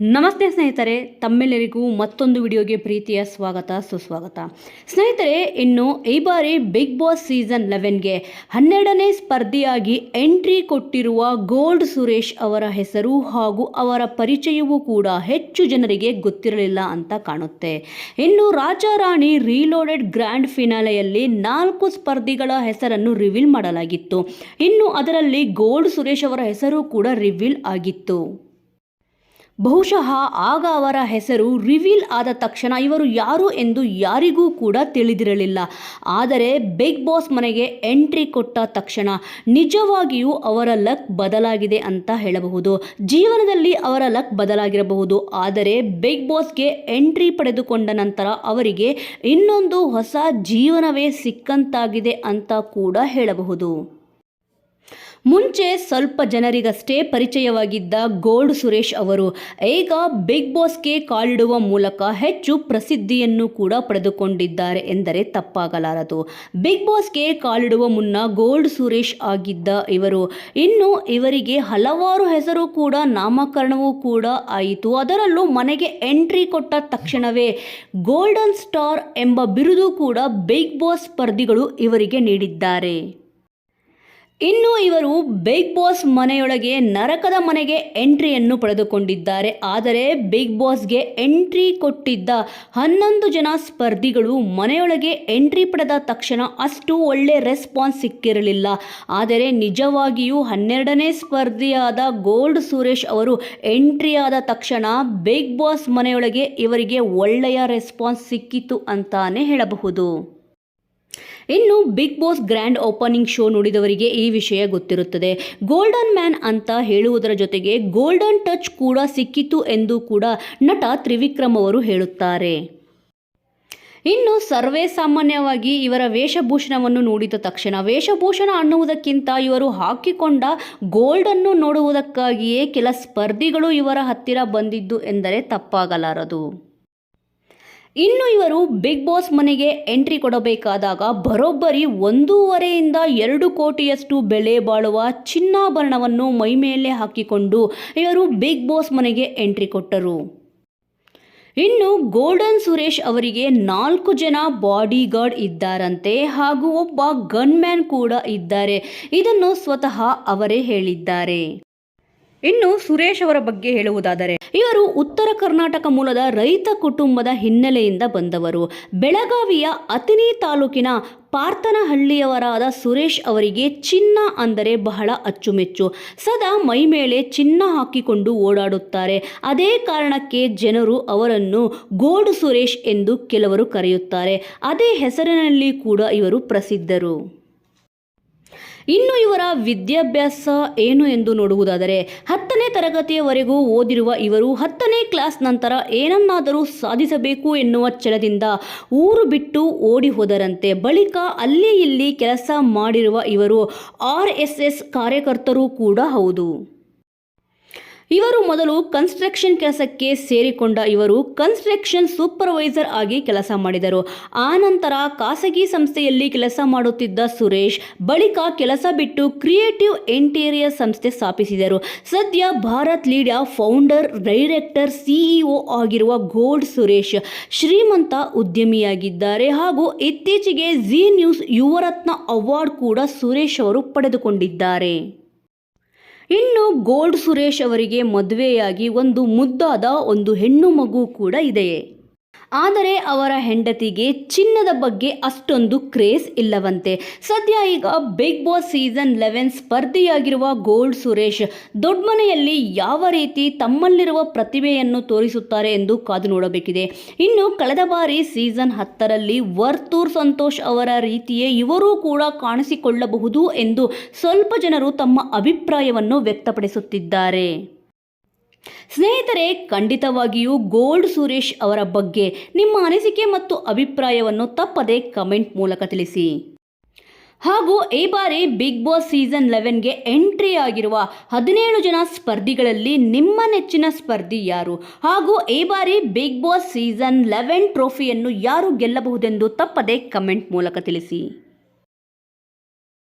ನಮಸ್ತೆ ಸ್ನೇಹಿತರೆ, ತಮ್ಮೆಲ್ಲರಿಗೂ ಮತ್ತೊಂದು ವಿಡಿಯೋಗೆ ಪ್ರೀತಿಯ ಸ್ವಾಗತ, ಸುಸ್ವಾಗತ. ಸ್ನೇಹಿತರೆ, ಇನ್ನು ಈ ಬಾರಿ ಬಿಗ್ ಬಾಸ್ ಸೀಸನ್ ಲೆವೆನ್ಗೆ ಹನ್ನೆರಡನೇ ಸ್ಪರ್ಧಿಯಾಗಿ ಎಂಟ್ರಿ ಕೊಟ್ಟಿರುವ ಗೋಲ್ಡ್ ಸುರೇಶ್ ಅವರ ಹೆಸರು ಹಾಗೂ ಅವರ ಪರಿಚಯವೂ ಕೂಡ ಹೆಚ್ಚು ಜನರಿಗೆ ಗೊತ್ತಿರಲಿಲ್ಲ ಅಂತ ಕಾಣುತ್ತೆ. ಇನ್ನು ರಾಜಾರಾಣಿ ರೀಲೋಡೆಡ್ ಗ್ರ್ಯಾಂಡ್ ಫಿನಾಲೆಯಲ್ಲಿ ನಾಲ್ಕು ಸ್ಪರ್ಧಿಗಳ ಹೆಸರನ್ನು ರಿವೀಲ್ ಮಾಡಲಾಗಿತ್ತು. ಇನ್ನು ಅದರಲ್ಲಿ ಗೋಲ್ಡ್ ಸುರೇಶ್ ಅವರ ಹೆಸರು ಕೂಡ ರಿವೀಲ್ ಆಗಿತ್ತು. ಬಹುಶಃ ಆಗ ಅವರ ಹೆಸರು ರಿವೀಲ್ ಆದ ತಕ್ಷಣ ಇವರು ಯಾರು ಎಂದು ಯಾರಿಗೂ ಕೂಡ ತಿಳಿದಿರಲಿಲ್ಲ. ಆದರೆ ಬಿಗ್ ಬಾಸ್ ಮನೆಗೆ ಎಂಟ್ರಿ ಕೊಟ್ಟ ತಕ್ಷಣ ನಿಜವಾಗಿಯೂ ಅವರ ಲಕ್ ಬದಲಾಗಿದೆ ಅಂತ ಹೇಳಬಹುದು. ಜೀವನದಲ್ಲಿ ಅವರ ಲಕ್ ಬದಲಾಗಿರಬಹುದು. ಆದರೆ ಬಿಗ್ ಬಾಸ್ಗೆ ಎಂಟ್ರಿ ಪಡೆದುಕೊಂಡ ನಂತರ ಅವರಿಗೆ ಇನ್ನೊಂದು ಹೊಸ ಜೀವನವೇ ಸಿಕ್ಕಂತಾಗಿದೆ ಅಂತ ಕೂಡ ಹೇಳಬಹುದು. ಮುಂಚೆ ಸ್ವಲ್ಪ ಜನರಿಗಷ್ಟೇ ಪರಿಚಯವಾಗಿದ್ದ ಗೋಲ್ಡ್ ಸುರೇಶ್ ಅವರು, ಈಗ ಬಿಗ್ ಬಾಸ್ಗೆ ಕಾಲಿಡುವ ಮೂಲಕ ಹೆಚ್ಚು ಪ್ರಸಿದ್ಧಿಯನ್ನು ಕೂಡ ಪಡೆದುಕೊಂಡಿದ್ದಾರೆ ಎಂದರೆ ತಪ್ಪಾಗಲಾರದು. ಬಿಗ್ ಬಾಸ್ಗೆ ಕಾಲಿಡುವ ಮುನ್ನ ಗೋಲ್ಡ್ ಸುರೇಶ್ ಆಗಿದ್ದ ಇವರು, ಇನ್ನು ಇವರಿಗೆ ಹಲವಾರು ಹೆಸರು ಕೂಡ, ನಾಮಕರಣವೂ ಕೂಡ ಆಯಿತು. ಅದರಲ್ಲೂ ಮನೆಗೆ ಎಂಟ್ರಿ ಕೊಟ್ಟ ತಕ್ಷಣವೇ ಗೋಲ್ಡನ್ ಸ್ಟಾರ್ ಎಂಬ ಬಿರುದು ಕೂಡ ಬಿಗ್ ಬಾಸ್ ಸ್ಪರ್ಧಿಗಳು ಇವರಿಗೆ ನೀಡಿದ್ದಾರೆ. ಇನ್ನು ಇವರು ಬಿಗ್ ಬಾಸ್ ಮನೆಯೊಳಗೆ ನರಕದ ಮನೆಗೆ ಎಂಟ್ರಿಯನ್ನು ಪಡೆದುಕೊಂಡಿದ್ದಾರೆ. ಆದರೆ ಬಿಗ್ ಬಾಸ್ಗೆ ಎಂಟ್ರಿ ಕೊಟ್ಟಿದ್ದ ಹನ್ನೊಂದು ಜನ ಸ್ಪರ್ಧಿಗಳು ಮನೆಯೊಳಗೆ ಎಂಟ್ರಿ ಪಡೆದ ತಕ್ಷಣ ಅಷ್ಟು ಒಳ್ಳೆ ರೆಸ್ಪಾನ್ಸ್ ಸಿಕ್ಕಿರಲಿಲ್ಲ. ಆದರೆ ನಿಜವಾಗಿಯೂ ಹನ್ನೆರಡನೇ ಸ್ಪರ್ಧಿಯಾದ ಗೋಲ್ಡ್ ಸುರೇಶ್ ಅವರು ಎಂಟ್ರಿ ಆದ ತಕ್ಷಣ ಬಿಗ್ ಬಾಸ್ ಮನೆಯೊಳಗೆ ಇವರಿಗೆ ಒಳ್ಳೆಯ ರೆಸ್ಪಾನ್ಸ್ ಸಿಕ್ಕಿತು ಅಂತಾನೆ ಹೇಳಬಹುದು. ಇನ್ನು Bigg Boss grand opening show ನೋಡಿದವರಿಗೆ ಈ ವಿಷಯ ಗೊತ್ತಿರುತ್ತದೆ. ಗೋಲ್ಡನ್ ಮ್ಯಾನ್ ಅಂತ ಹೇಳುವುದರ ಜೊತೆಗೆ ಗೋಲ್ಡನ್ ಟಚ್ ಕೂಡ ಸಿಕ್ಕಿತು ಎಂದು ಕೂಡ ನಟ ತ್ರಿವಿಕ್ರಮ್ ಅವರು ಹೇಳುತ್ತಾರೆ. ಇನ್ನು ಸರ್ವೇ ಸಾಮಾನ್ಯವಾಗಿ ಇವರ ವೇಷಭೂಷಣವನ್ನು ನೋಡಿದ ತಕ್ಷಣ ವೇಷಭೂಷಣ ಅನ್ನುವುದಕ್ಕಿಂತ ಇವರು ಹಾಕಿಕೊಂಡ ಗೋಲ್ಡನ್ನು ನೋಡುವುದಕ್ಕಾಗಿಯೇ ಕೆಲ ಸ್ಪರ್ಧಿಗಳು ಇವರ ಹತ್ತಿರ ಬಂದಿದ್ದು ಎಂದರೆ ತಪ್ಪಾಗಲಾರದು. ಇನ್ನು ಇವರು ಬಿಗ್ ಬಾಸ್ ಮನೆಗೆ ಎಂಟ್ರಿ ಕೊಡಬೇಕಾದಾಗ ಬರೋಬ್ಬರಿ ಒಂದೂವರೆಯಿಂದ ಎರಡು ಕೋಟಿಯಷ್ಟು ಬೆಲೆ ಬಾಳುವ ಚಿನ್ನಾಭರಣವನ್ನು ಮೈಮೇಲೆ ಹಾಕಿಕೊಂಡು ಇವರು ಬಿಗ್ ಬಾಸ್ ಮನೆಗೆ ಎಂಟ್ರಿ ಕೊಟ್ಟರು. ಇನ್ನು ಗೋಲ್ಡನ್ ಸುರೇಶ್ ಅವರಿಗೆ ನಾಲ್ಕು ಜನ ಬಾಡಿ ಗಾರ್ಡ್ ಇದ್ದಾರಂತೆ ಹಾಗೂ ಒಬ್ಬ ಗನ್ಮ್ಯಾನ್ ಕೂಡ ಇದ್ದಾರೆ. ಇದನ್ನು ಸ್ವತಃ ಅವರೇ ಹೇಳಿದ್ದಾರೆ. ಇನ್ನು ಸುರೇಶ್ ಅವರ ಬಗ್ಗೆ ಹೇಳುವುದಾದರೆ ಇವರು ಉತ್ತರ ಕರ್ನಾಟಕ ಮೂಲದ ರೈತ ಕುಟುಂಬದ ಹಿನ್ನೆಲೆಯಿಂದ ಬಂದವರು. ಬೆಳಗಾವಿಯ ಅತಿನಿ ತಾಲೂಕಿನ ಪಾರ್ಥನಹಳ್ಳಿಯವರಾದ ಸುರೇಶ್ ಅವರಿಗೆ ಚಿನ್ನ ಅಂದರೆ ಬಹಳ ಅಚ್ಚುಮೆಚ್ಚು. ಸದಾ ಮೈಮೇಲೆ ಚಿನ್ನ ಹಾಕಿಕೊಂಡು ಓಡಾಡುತ್ತಾರೆ. ಅದೇ ಕಾರಣಕ್ಕೆ ಜನರು ಅವರನ್ನು ಗೋಡು ಸುರೇಶ್ ಎಂದು ಕೆಲವರು ಕರೆಯುತ್ತಾರೆ. ಅದೇ ಹೆಸರಿನಲ್ಲಿ ಕೂಡ ಇವರು ಪ್ರಸಿದ್ಧರು. ಇನ್ನು ಇವರ ವಿದ್ಯಾಭ್ಯಾಸ ಏನು ಎಂದು ನೋಡುವುದಾದರೆ, ಹತ್ತನೇ ತರಗತಿಯವರೆಗೂ ಓದಿರುವ ಇವರು ಹತ್ತನೇ ಕ್ಲಾಸ್ ನಂತರ ಏನನ್ನಾದರೂ ಸಾಧಿಸಬೇಕು ಎನ್ನುವ ಛಲದಿಂದ ಊರು ಬಿಟ್ಟು ಓಡಿ ಹೋದರಂತೆ. ಬಳಿಕ ಅಲ್ಲಿ ಇಲ್ಲಿ ಕೆಲಸ ಮಾಡಿರುವ ಇವರು ಆರ್ ಎಸ್ ಎಸ್ ಕಾರ್ಯಕರ್ತರೂ ಕೂಡ ಹೌದು. ಇವರು ಮೊದಲು ಕನ್ಸ್ಟ್ರಕ್ಷನ್ ಕೆಲಸಕ್ಕೆ ಸೇರಿಕೊಂಡ ಇವರು ಕನ್ಸ್ಟ್ರಕ್ಷನ್ ಸೂಪರ್ವೈಸರ್ ಆಗಿ ಕೆಲಸ ಮಾಡಿದರು. ಆನಂತರ ಖಾಸಗಿ ಸಂಸ್ಥೆಯಲ್ಲಿ ಕೆಲಸ ಮಾಡುತ್ತಿದ್ದ ಸುರೇಶ್ ಬಳಿಕ ಕೆಲಸ ಬಿಟ್ಟು ಕ್ರಿಯೇಟಿವ್ ಇಂಟೀರಿಯರ್ ಸಂಸ್ಥೆ ಸ್ಥಾಪಿಸಿದರು. ಸದ್ಯ ಭಾರತ್ ಲೀಡಿಯಾ ಫೌಂಡರ್ ಡೈರೆಕ್ಟರ್ ಸಿಇಒ ಆಗಿರುವ ಗೋಲ್ಡ್ ಸುರೇಶ್ ಶ್ರೀಮಂತ ಉದ್ಯಮಿಯಾಗಿದ್ದಾರೆ. ಹಾಗೂ ಇತ್ತೀಚೆಗೆ ಜಿ ನ್ಯೂಸ್ ಯುವರತ್ನ ಅವಾರ್ಡ್ ಕೂಡ ಸುರೇಶ್ ಅವರು ಪಡೆದುಕೊಂಡಿದ್ದಾರೆ. ಇನ್ನು ಗೋಲ್ಡ್ ಸುರೇಶ್ ಅವರಿಗೆ ಮದುವೆಯಾಗಿ ಒಂದು ಮುದ್ದಾದ ಒಂದು ಹೆಣ್ಣು ಮಗು ಕೂಡ ಇದೆಯೇ? ಆದರೆ ಅವರ ಹೆಂಡತಿಗೆ ಚಿನ್ನದ ಬಗ್ಗೆ ಅಷ್ಟೊಂದು ಕ್ರೇಜ್ ಇಲ್ಲವಂತೆ. ಸದ್ಯ ಈಗ ಬಿಗ್ ಬಾಸ್ ಸೀಸನ್ ಲೆವೆನ್ ಸ್ಪರ್ಧಿಯಾಗಿರುವ ಗೋಲ್ಡ್ ಸುರೇಶ್ ದೊಡ್ಡ ಮನೆಯಲ್ಲಿ ಯಾವ ರೀತಿ ತಮ್ಮಲ್ಲಿರುವ ಪ್ರತಿಭೆಯನ್ನು ತೋರಿಸುತ್ತಾರೆ ಎಂದು ಕಾದು ನೋಡಬೇಕಿದೆ. ಇನ್ನು ಕಳೆದ ಬಾರಿ ಸೀಸನ್ ಹತ್ತರಲ್ಲಿ ವರ್ತೂರ್ ಸಂತೋಷ್ ಅವರ ರೀತಿಯೇ ಇವರೂ ಕೂಡ ಕಾಣಿಸಿಕೊಳ್ಳಬಹುದು ಎಂದು ಸ್ವಲ್ಪ ಜನರು ತಮ್ಮ ಅಭಿಪ್ರಾಯವನ್ನು ವ್ಯಕ್ತಪಡಿಸುತ್ತಿದ್ದಾರೆ. ಸ್ನೇಹಿತರೆ, ಖಂಡಿತವಾಗಿಯೂ ಗೋಲ್ಡ್ ಸುರೇಶ್ ಅವರ ಬಗ್ಗೆ ನಿಮ್ಮ ಅನಿಸಿಕೆ ಮತ್ತು ಅಭಿಪ್ರಾಯವನ್ನು ತಪ್ಪದೆ ಕಮೆಂಟ್ ಮೂಲಕ ತಿಳಿಸಿ. ಹಾಗೂ ಈ ಬಾರಿ ಬಿಗ್ ಬಾಸ್ ಸೀಸನ್ ಲೆವೆನ್ಗೆ ಎಂಟ್ರಿ ಆಗಿರುವ ಹದಿನೇಳು ಜನ ಸ್ಪರ್ಧಿಗಳಲ್ಲಿ ನಿಮ್ಮ ನೆಚ್ಚಿನ ಸ್ಪರ್ಧಿ ಯಾರು? ಹಾಗೂ ಈ ಬಾರಿ ಬಿಗ್ ಬಾಸ್ ಸೀಸನ್ ಲೆವೆನ್ ಟ್ರೋಫಿಯನ್ನು ಯಾರು ಗೆಲ್ಲಬಹುದೆಂದು ತಪ್ಪದೆ ಕಮೆಂಟ್ ಮೂಲಕ ತಿಳಿಸಿ.